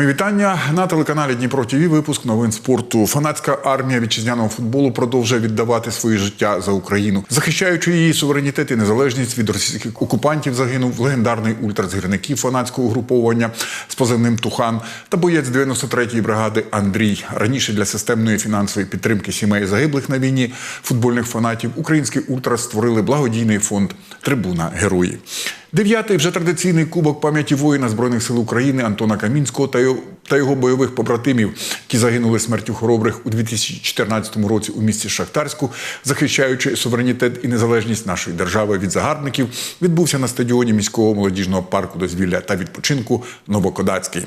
Мої вітання на телеканалі Дніпро ТВ. Випуск новин спорту. Фанатська армія вітчизняного футболу продовжує віддавати своє життя за Україну, захищаючи її суверенітет і незалежність від російських окупантів. Загинув легендарний ультра фанатського угруповання з позивним Тухан та боєць 93-ї бригади Андрій. Раніше для системної фінансової підтримки сімей загиблих на війні футбольних фанатів український ультра створили благодійний фонд Трибуна Герої. Дев'ятий вже традиційний кубок пам'яті воїна збройних сил України Антона Камінського та його бойових побратимів, які загинули смертю хоробрих у 2014 році у місті Шахтарську, захищаючи суверенітет і незалежність нашої держави від загарбників, відбувся на стадіоні міського молодіжного парку дозвілля та відпочинку Новокодацький.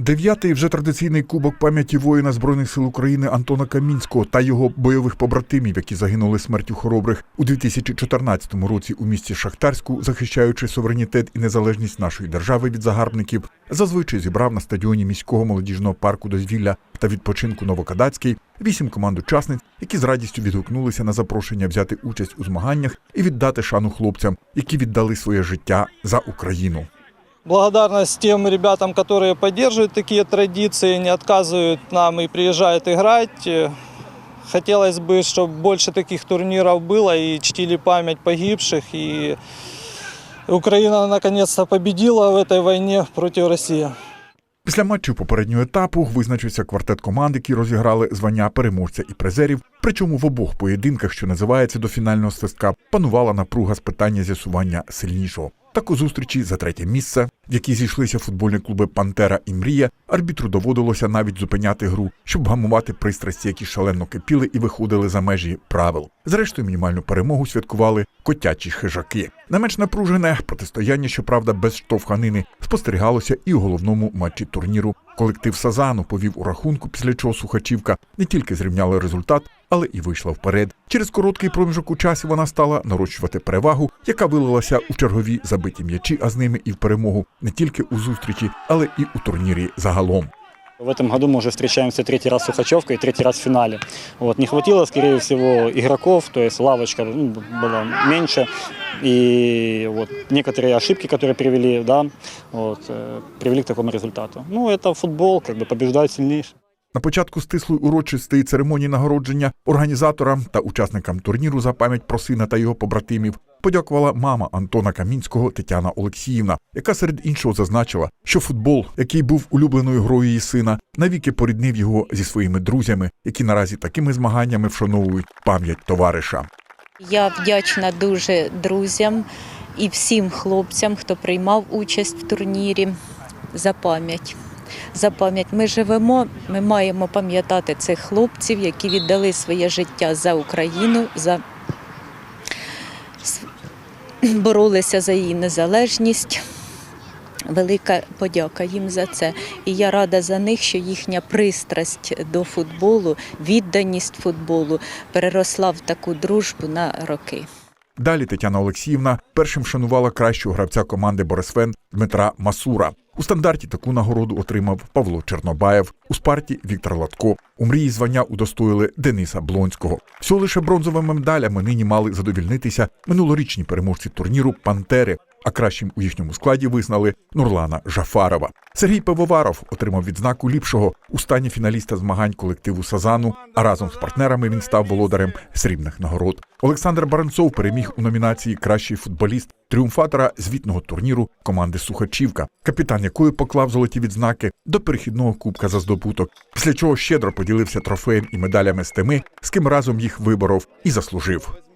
Дев'ятий вже традиційний кубок пам'яті воїна збройних сил України Антона Камінського та його бойових побратимів, які загинули смертю хоробрих у 2014 році у місті Шахтарську, захищаючи суверенітет і незалежність нашої держави від загарбників, зазвичай зібрав на стадіоні міського молодіжного парку дозвілля та відпочинку Новокадацький вісім команд учасниць, які з радістю відгукнулися на запрошення взяти участь у змаганнях і віддати шану хлопцям, які віддали своє життя за Україну. Благодарность тем ребятам, которые поддерживают такие традиции, не отказывают нам и приезжают играть. Э, Хотелось бы, чтобы больше таких турниров было и чтили память погибших. И Украина наконец-то победила в этой войне против России. Після матчів попереднього етапу визначився квартет команд, які розіграли звання переможця і призерів. Причому в обох поєдинках, що називається до фінального свистка, панувала напруга з питання з'ясування сильнішого. Так у зустрічі за третє місце, в якій зійшлися футбольні клуби Пантера і Мрія, арбітру доводилося навіть зупиняти гру, щоб гамувати пристрасті, які шалено кипіли і виходили за межі правил. Зрештою, мінімальну перемогу святкували котячі хижаки. Не менш напружене протистояння, щоправда, без штовханини, спостерігалося і у головному матчі турніру. Колектив Сазану повів у рахунку, після чого Сухачівка не тільки зрівняли результат, але і вийшла вперед. Через короткий проміжок у часі вона стала нарощувати перевагу, яка вилилася у чергові забиті м'ячі, а з ними і в перемогу не тільки у зустрічі, але і у турнірі загалом. В этом году мы уже встречаемся третий раз с Сухачевкой и третий раз в финале. Вот, не хватило, скорее всего, игроков, то есть лавочка ну, была меньше. И вот некоторые ошибки, которые привели, да, вот, э, привели к такому результату. Ну, это футбол, как бы побеждает сильнейший. На початку стислої урочистої церемонії нагородження організаторам та учасникам турніру за пам'ять про сина та його побратимів подякувала мама Антона Камінського Тетяна Олексіївна, яка серед іншого зазначила, що футбол, який був улюбленою грою її сина, навіки поріднив його зі своїми друзями, які наразі такими змаганнями вшановують пам'ять товариша. Я вдячна дуже друзям і всім хлопцям, хто приймав участь в турнірі за пам'ять. За пам'ять ми живемо, ми маємо пам'ятати цих хлопців, які віддали своє життя за Україну, за боролися за її незалежність. Велика подяка їм за це. І я рада за них, що їхня пристрасть до футболу, відданість футболу переросла в таку дружбу на роки. Далі Тетяна Олексіївна першим шанувала кращого гравця команди Борисфен Дмитра Масура. У стандарті таку нагороду отримав Павло Чернобаєв, у спарті Віктор Латко. У мрії звання удостоїли Дениса Блонського. Всього лише бронзовими медалями нині мали задовільнитися минулорічні переможці турніру Пантери. А кращим у їхньому складі визнали Нурлана Жафарова. Сергій Пивоваров отримав відзнаку ліпшого у стані фіналіста змагань колективу Сазану. А разом з партнерами він став володарем срібних нагород. Олександр Баранцов переміг у номінації Кращий футболіст тріумфатора звітного турніру команди Сухачівка, капітан якої поклав золоті відзнаки до перехідного кубка за здобуток. Після чого щедро поділився трофеєм і медалями з тими, з ким разом їх виборов і заслужив.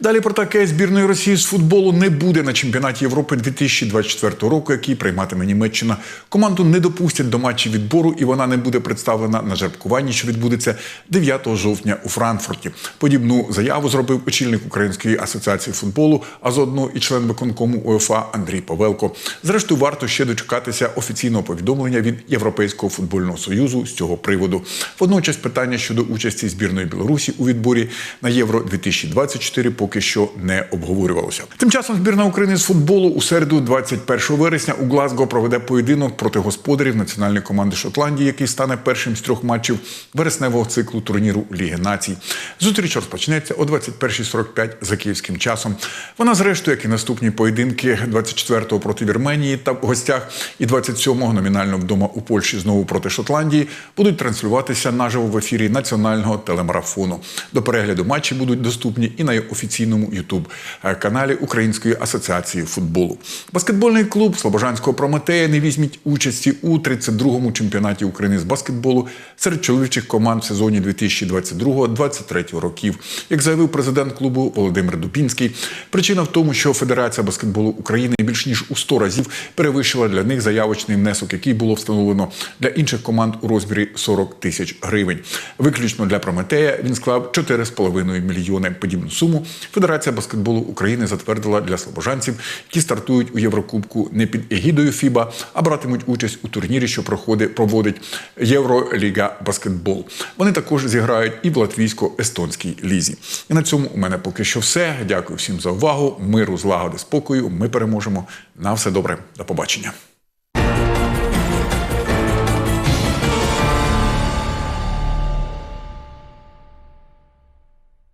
Далі про таке збірної Росії з футболу не буде на чемпіонаті Європи 2024 року, який прийматиме Німеччина. Команду не допустять до матчів відбору, і вона не буде представлена на жеребкуванні, що відбудеться 9 жовтня у Франкфурті. Подібну заяву зробив очільник Української асоціації футболу, а заодно і член виконкому УЄФА Андрій Павелко. Зрештою, варто ще дочекатися офіційного повідомлення від Європейського футбольного союзу з цього приводу. Водночас питання щодо участі збірної Білорусі у відборі на Євро 2024 поки поки що не обговорювалося. Тим часом збірна України з футболу у середу, 21 вересня, у Глазго проведе поєдинок проти господарів національної команди Шотландії, який стане першим з трьох матчів вересневого циклу турніру Ліги Націй. Зустріч розпочнеться о 21.45 за київським часом. Вона, зрештою, як і наступні поєдинки 24-го проти Вірменії та в гостях і 27-го номінально вдома у Польщі знову проти Шотландії будуть транслюватися наживо в ефірі національного телемарафону. До перегляду матчі будуть доступні і на офіційному ютуб каналі Української асоціації футболу. Баскетбольний клуб Слобожанського Прометея не візьміть участі у 32-му чемпіонаті України з баскетболу серед чоловічих команд в сезоні 2022-2023 років. Як заявив президент клубу Володимир Дубінський, причина в тому, що Федерація баскетболу України більш ніж у 100 разів перевищила для них заявочний внесок, який було встановлено для інших команд у розмірі 40 тисяч гривень. Виключно для Прометея він склав 4,5 мільйони. Подібну суму Федерація баскетболу України затвердила для слобожанців, які стартують у Єврокубку не під егідою ФІБА, а братимуть участь у турнірі, що проходить проводить Євроліга баскетбол. Вони також зіграють і в латвійсько-естонській лізі. І на цьому у мене поки що все. Дякую всім за увагу. Миру, злагоди, спокою. Ми переможемо. На все добре. До побачення.